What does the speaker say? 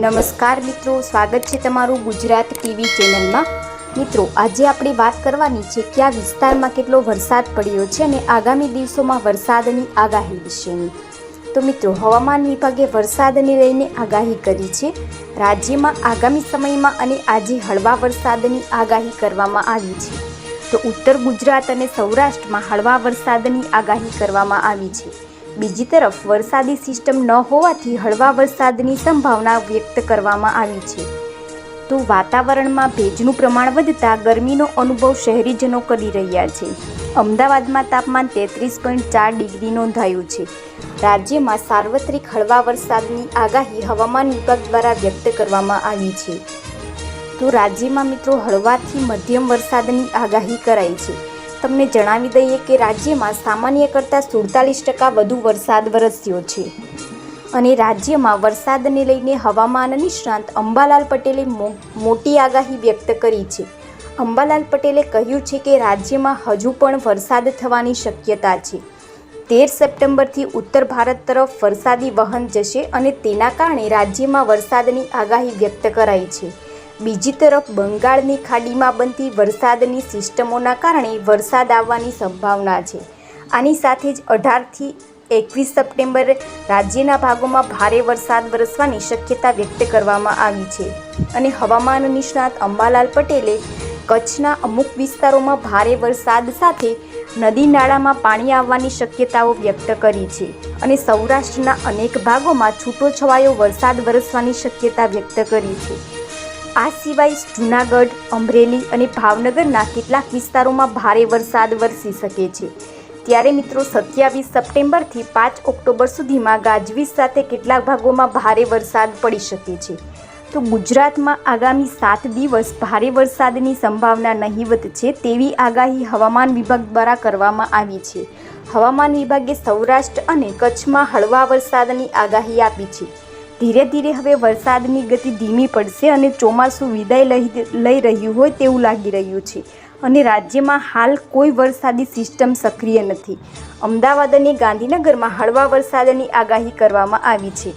નમસ્કાર મિત્રો, સ્વાગત છે તમારું ગુજરાત ટીવી ચેનલમાં. મિત્રો, આજે આપણે વાત કરવાની છે કયા વિસ્તારમાં કેટલો વરસાદ પડ્યો છે અને આગામી દિવસોમાં વરસાદની આગાહી વિશેની. તો મિત્રો, હવામાન વિભાગે વરસાદને લઈને આગાહી કરી છે. રાજ્યમાં આગામી સમયમાં અને આજે હળવા વરસાદની આગાહી કરવામાં આવી છે. તો ઉત્તર ગુજરાત અને સૌરાષ્ટ્રમાં હળવા વરસાદની આગાહી કરવામાં આવી છે. બીજી તરફ વરસાદી સિસ્ટમ ન હોવાથી હળવા વરસાદની સંભાવના વ્યક્ત કરવામાં આવી છે. તો વાતાવરણમાં ભેજનું પ્રમાણ વધતા ગરમીનો અનુભવ શહેરીજનો કરી રહ્યા છે. અમદાવાદમાં તાપમાન તેત્રીસ પોઈન્ટ ચાર ડિગ્રી નોંધાયું છે. રાજ્યમાં સાર્વત્રિક હળવા વરસાદની આગાહી હવામાન વિભાગ દ્વારા વ્યક્ત કરવામાં આવી છે. તો રાજ્યમાં મિત્રો હળવાથી મધ્યમ વરસાદની આગાહી કરાઈ છે. તમને જણાવી દઈએ કે રાજ્યમાં સામાન્ય કરતાં સુડતાલીસ ટકા વધુ વરસાદ વરસ્યો છે. અને રાજ્યમાં વરસાદને લઈને હવામાન નિષ્ણાંત અંબાલાલ પટેલે મોટી આગાહી વ્યક્ત કરી છે. અંબાલાલ પટેલે કહ્યું છે કે રાજ્યમાં હજુ પણ વરસાદ થવાની શક્યતા છે. તેર સપ્ટેમ્બરથી ઉત્તર ભારત તરફ વરસાદી વહન જશે અને તેના કારણે રાજ્યમાં વરસાદની આગાહી વ્યક્ત કરાઈ છે. બીજી તરફ બંગાળની ખાડીમાં બનતી વરસાદની સિસ્ટમોના કારણે વરસાદ આવવાની સંભાવના છે. આની સાથે જ અઢારથી એકવીસ સપ્ટેમ્બર રાજ્યના ભાગોમાં ભારે વરસાદ વરસવાની શક્યતા વ્યક્ત કરવામાં આવી છે. અને હવામાન નિષ્ણાત અંબાલાલ પટેલે કચ્છના અમુક વિસ્તારોમાં ભારે વરસાદ સાથે નદી નાળામાં પાણી આવવાની શક્યતાઓ વ્યક્ત કરી છે અને સૌરાષ્ટ્રના અનેક ભાગોમાં છૂટોછવાયો વરસાદ વરસવાની શક્યતા વ્યક્ત કરી છે. આ સિવાય જૂનાગઢ, અમરેલી અને ભાવનગરના કેટલાક વિસ્તારોમાં ભારે વરસાદ વરસી શકે છે. ત્યારે મિત્રો સત્યાવીસ સપ્ટેમ્બરથી પાંચ ઓક્ટોબર સુધીમાં ગાજવીજ સાથે કેટલાક ભાગોમાં ભારે વરસાદ પડી શકે છે. તો ગુજરાતમાં આગામી સાત દિવસ ભારે વરસાદની સંભાવના નહીવત છે તેવી આગાહી હવામાન વિભાગ દ્વારા કરવામાં આવી છે. હવામાન વિભાગે સૌરાષ્ટ્ર અને કચ્છમાં હળવા વરસાદની આગાહી આપી છે. ધીરે ધીરે હવે વરસાદની ગતિ ધીમી પડશે અને ચોમાસું વિદાય લઈ લઈ રહ્યું હોય તેવું લાગી રહ્યું છે. અને રાજ્યમાં હાલ કોઈ વરસાદી સિસ્ટમ સક્રિય નથી. અમદાવાદ અને ગાંધીનગરમાં હળવા વરસાદની આગાહી કરવામાં આવી છે.